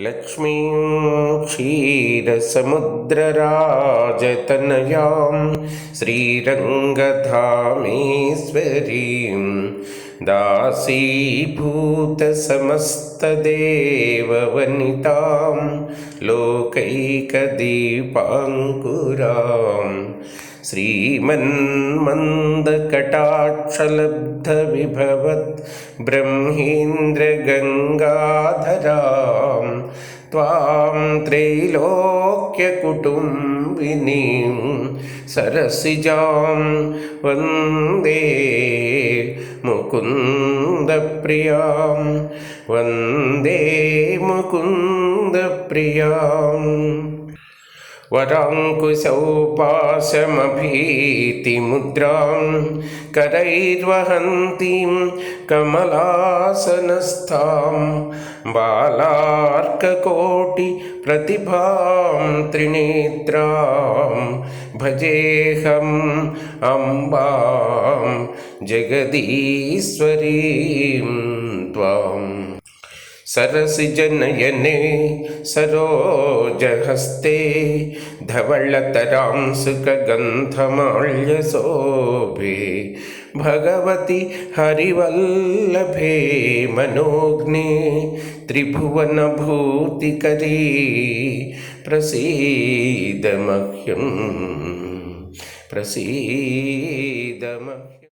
लक्ष्मीं क्षीरसमुद्रराजतनयां श्रीरङ्गधामेश्वरीं दासीभूतसमस्तदेववनितां लोकैकदीपाङ्कुराम् श्रीमन्मन्दकटाक्षलब्धविभवत् ब्रह्मेन्द्रगङ्गाधरां त्वां त्रैलोक्यकुटुम्बिनीं सरसिजां वन्दे मुकुन्दप्रियां वन्दे मुकुन्दप्रियाम् वराङ्कुशौपाशमभीतिमुद्रां करैर्वहन्तीं कमलासनस्थां बालार्ककोटिप्रतिभां त्रिनेत्रां भजेऽहम् अम्बां जगदीश्वरीं त्वाम् सरसिजनयने सरोजहस्ते धवळतरां सुखगन्धमाल्यशोभे भगवति हरिवल्लभे मनोज्ञे त्रिभुवनभूतिकरी प्रसीदमह्यं प्रसीदमह्यम्